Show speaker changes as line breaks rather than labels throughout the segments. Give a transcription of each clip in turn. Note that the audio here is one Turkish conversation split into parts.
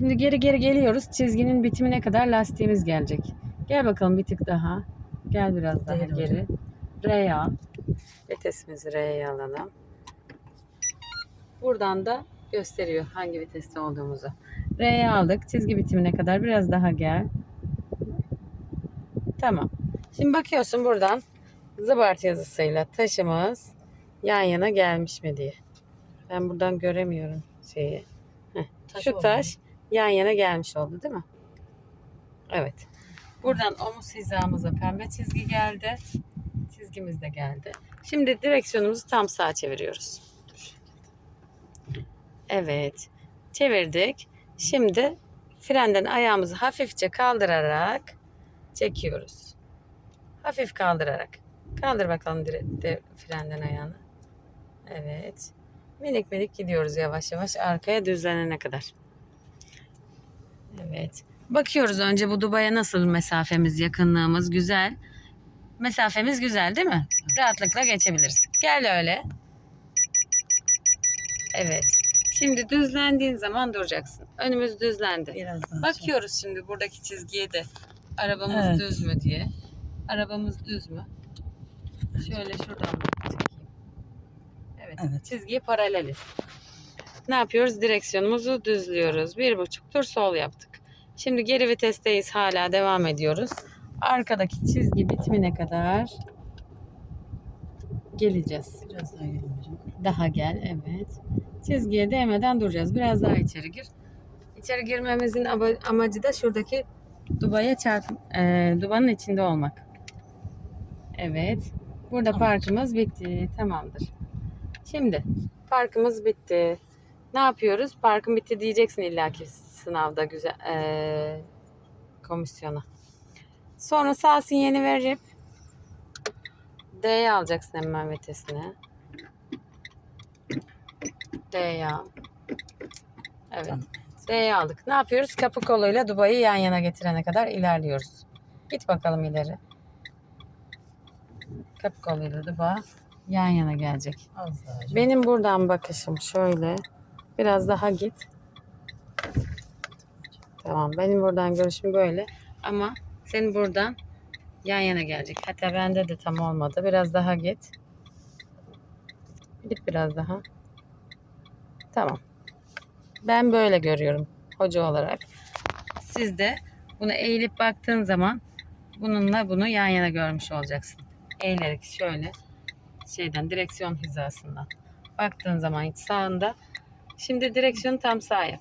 Şimdi geri geri geliyoruz. Çizginin bitimine kadar lastiğimiz gelecek. Gel bakalım bir tık daha. Gel biraz daha
Değil
geri. R'ye al. Vitesimizi R'ye alalım. Buradan da gösteriyor hangi viteste olduğumuzu. R'ye aldık. Çizgi bitimine kadar biraz daha gel. Tamam. Şimdi bakıyorsun buradan zıbart yazısıyla taşımız yan yana gelmiş mi diye. Ben buradan göremiyorum şeyi. Heh,
Taş
Şu
oldu.
taş yan yana gelmiş oldu değil mi? Evet. Buradan omuz hizamıza pembe çizgi geldi. Çizgimiz de geldi. Şimdi direksiyonumuzu tam sağa çeviriyoruz. Evet. Çevirdik. Şimdi frenden ayağımızı hafifçe kaldırarak çekiyoruz. Hafif kaldırarak. Kaldır bakalım dire- de, frenden ayağını. Evet. Minik minik gidiyoruz yavaş yavaş arkaya düzlenene kadar. Evet. Bakıyoruz önce bu Dubai'ye nasıl mesafemiz, yakınlığımız güzel. Mesafemiz güzel değil mi? Rahatlıkla geçebiliriz. Gel öyle. Evet. Şimdi düzlendiğin zaman duracaksın. Önümüz düzlendi.
Biraz daha.
Bakıyoruz şimdi buradaki çizgiye de arabamız
Evet.
düz mü diye. Arabamız düz mü? Şöyle şuradan çekeyim. Evet,
Evet.
çizgiye paraleliz. Ne yapıyoruz? Direksiyonumuzu düzlüyoruz. Bir buçuk tur sol yaptık. Şimdi geri vitesteyiz. Hala devam ediyoruz. Arkadaki çizgi bitimine kadar geleceğiz.
Biraz daha hocam.
Daha gel evet. Çizgiye değmeden duracağız. Biraz daha içeri gir. İçeri girmemizin amacı da şuradaki dubaya çarp e, dubanın içinde olmak. Evet. Burada
Tamam.
parkımız bitti. Tamamdır. Şimdi parkımız bitti. Ne yapıyoruz? Parkın bitti diyeceksin illaki sınavda güzel e, komisyona. Sonra sağ sinyalini verip D'ye alacaksın hemen vitesini. D'ye al. Evet.
Tamam.
D'ye aldık. Ne yapıyoruz? Kapı koluyla Dubai'yi yan yana getirene kadar ilerliyoruz. Git bakalım ileri. Kapı koluyla Dubai yan yana gelecek.
Az daha hocam.
Benim buradan bakışım şöyle. Biraz daha git. Tamam. Benim buradan görüşüm böyle. Ama senin buradan yan yana gelecek. Hatta bende de tam olmadı. Biraz daha git. Git biraz daha. Tamam. Ben böyle görüyorum hoca olarak. Siz de bunu eğilip baktığın zaman bununla bunu yan yana görmüş olacaksın. Eğilerek şöyle şeyden direksiyon hizasından. Baktığın zaman sağında. Şimdi direksiyonu tam sağ yap.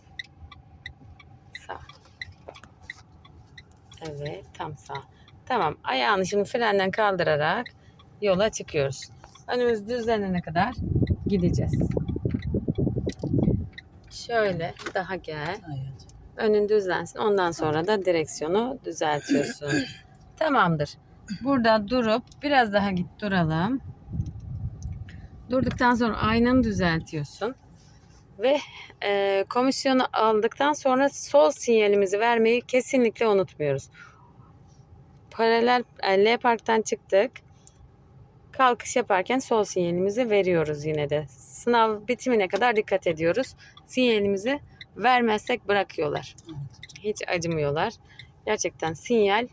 Sağ. Evet tam sağ. Tamam ayağını şimdi frenden kaldırarak yola çıkıyoruz. Önümüz düzlenene kadar gideceğiz. Şöyle daha gel. Önün düzlensin. Ondan sonra da direksiyonu düzeltiyorsun. Tamamdır. Burada durup biraz daha git duralım. Durduktan sonra aynanı düzeltiyorsun. Ve e, komisyonu aldıktan sonra sol sinyalimizi vermeyi kesinlikle unutmuyoruz. Paralel e, L parktan çıktık. Kalkış yaparken sol sinyalimizi veriyoruz yine de. Sınav bitimine kadar dikkat ediyoruz. Sinyalimizi vermezsek bırakıyorlar. Hiç acımıyorlar. Gerçekten sinyal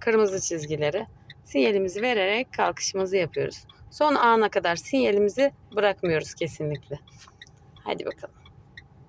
kırmızı çizgileri. Sinyalimizi vererek kalkışımızı yapıyoruz. Son ana kadar sinyalimizi bırakmıyoruz kesinlikle. Hadi bakalım.